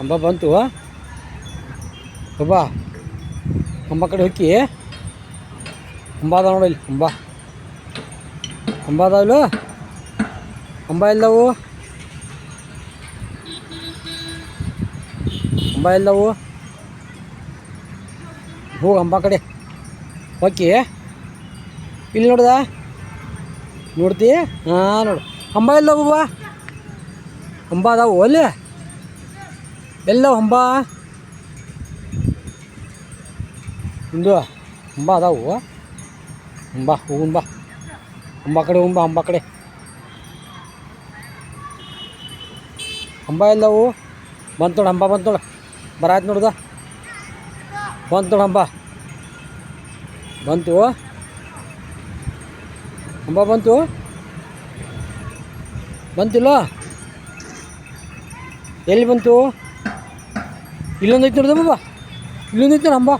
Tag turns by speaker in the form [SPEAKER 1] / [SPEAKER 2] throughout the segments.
[SPEAKER 1] ಅಂಬ ಬಂತು ಒಬ್ಬ ಅಂಬ ಕಡೆ ಹೊಕ್ಕಿ ಅಂಬ ಅದ ಅಂಬಾ. ಅಂಬ ಅಂಬ ಅದಾವಲು ಅಂಬ ಎಲ್ಲವು? ಅಂಬ ಎಲ್ಲವು? ಹೋಗಿ ಅಂಬ ಕಡೆ. ಹೊಕ್ಕಿ ಇಲ್ಲಿ ನೋಡ್ದ? ನೋಡ್ತಿ? ಹಾಂ, ನೋಡು. ಅಂಬ ಎಲ್ಲವು ಬಾ ಅಂಬ ಅದಾವು ಅಲ್ಲಿ? ಎಲ್ಲ ಹೊಂಬ ಇಂದು ಹೊಂಬ ಅದಾವು. ಹೊಂಬ ಹೋಗುನ್ ಹೊಂಬ ಕಡೆ ಹೊಂಬ ಹೊಂಬ ಕಡೆ. ಅಂಬ ಎಲ್ಲವು? ಬಂತು ನೋಡು ಹಂಬ ಬಂತು ನೋಡು ಬರಾಯ್ತು ನೋಡ್ದ? ಬಂತು ಹಂಬ. ಬಂತು? ಹಂಬ ಬಂತು? ಬಂತಿಲ್ಲ? ಎಲ್ಲಿ ಬಂತು? ಇಲ್ಲೊಂದು ಐತೆ ನೋಡಿದೆ ಬಾಬಾ. ಇಲ್ಲೊಂದು ಐತೆ ಅಂಬ.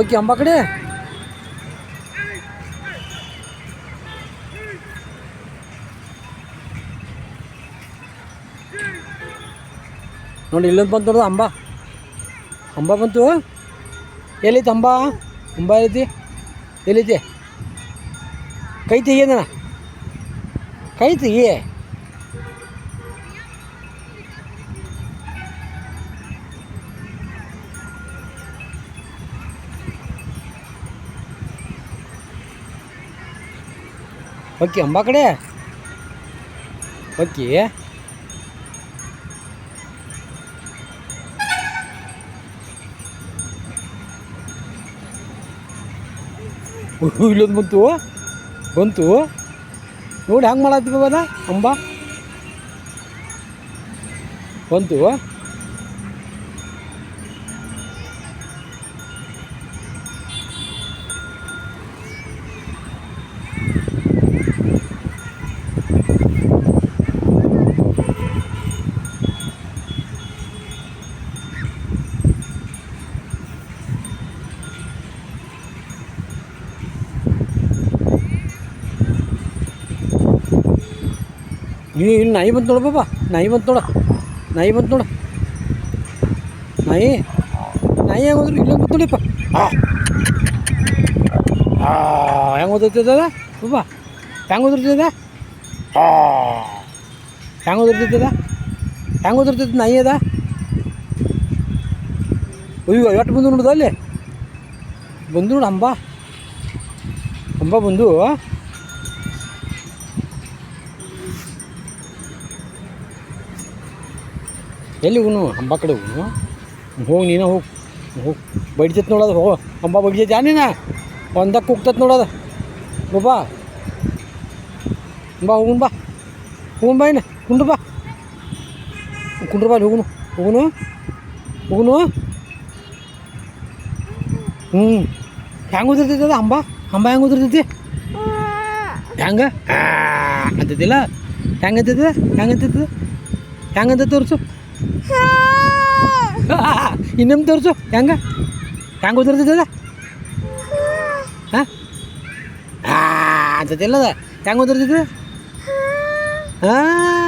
[SPEAKER 1] ಓಕೆ ಅಂಬ ಕಡೆ. ನೋಡಿ, ಇಲ್ಲೊಂದು ಬಂತು ನೋಡ್ದ ಅಂಬ. ಅಂಬ ಬಂತು. ಎಲ್ಲೈತೆ ಅಂಬ? ಅಂಬ ಎಲ್ಲೈತಿ ಎಲ್ಲೈತಿ ಕೈ ತೆಗಿಯದನ ಕೈ ತೆಗಿ ಓಕೆ ಅಂಬ ಕಡೆ ಓಕೆ ಇಲ್ಲೊಂದು ಬಂತು ಬಂತು ನೋಡಿ ಹೆಂಗೆ ಮಾಡತ್ತಿ ಬಾಬದ ಅಂಬ ಬಂತು ಇಲ್ಲಿ ಇಲ್ಲಿ ನಾಯಿ ಬಂತು ನೋಡು ಬಾಬಾ ನಾಯಿ ಬಂತು ನೋಡು. ನಾಯಿ ಬಂತು ನೋಡು. ನಾಯಿ. ನಾಯಿ ಹೆಂಗೆ ಹೋದ್ರು ಇಲ್ಲೊಂದು ಬಂತು ನೋಡಿಪ್ಪ ಹೆಂಗೆ ಓದಿರ್ತದ ಬಾಬಾ ಹೆಂಗೆ ಓದಿರ್ತದ ಹೆಂಗೆ ಓದಿರ್ತದ ಹೆಂಗೆ ಓದಿರ್ತೈತಿ ನಾಯಿ ಅದ? ಅಯ್ಯೋ, ಎಷ್ಟು ಬಂದು ನೋಡುದು ಅಲ್ಲಿ? ಬಂದು ನೋಡು ಅಂಬ. ಅಂಬ ಬಂದು ಎಲ್ಲಿ ಹೋಗುನು ಅಂಬ ಕಡೆ ಹೋಗುನು ಹೋಗಿ ನೀನು, ಹೋಗಿ. ಹೋಗಿ. ಬಡಿತೈತೆ ನೋಡೋದು ಹೋಗು. ಅಂಬ ಬಡಿತೈತೆ ನೀನ? ಒಂದಕ್ಕೆ ಹೋಗ್ತೈತೆ ನೋಡೋದು ಬಾ. ಬಾ ಹೋಗುನ್ ಬಾ. ಹೋಗುನ್ ಬಾ ಇನ್ನು. ಕುಂಡ್ರು ಬಾ. ಕುಂಡ್ರು ಬಾ ಹೋಗುನು. ಹೋಗುನು? ಹೋಗುನು? ಹ್ಞೂ. ಹೆಂಗೆ ಉದಿರ್ತೈತೆ ಅದು ಅಂಬ? ಅಂಬ ಹೆಂಗೆ ಉದಿರ್ತೈತಿ ಹೆಂಗೆ ಅಂತೈತಿಲ್ಲ ಹೆಂಗೆ ಅಂತೈತೆ ಹೆಂಗೆ ಅಂತೈತೆ ಅಂತ ತೋರಿಸು. ಇನ್ನೊಮ್ಮೆ ತೋರಿಸು ಹೆಂಗ ಹೆಂಗೆ ಉದುರ್ತದ ಹಾಂ ಅಂತದಿಲ್ಲದ ಹೆಂಗೆ ಉದುರ್ತದ ಹಾಂ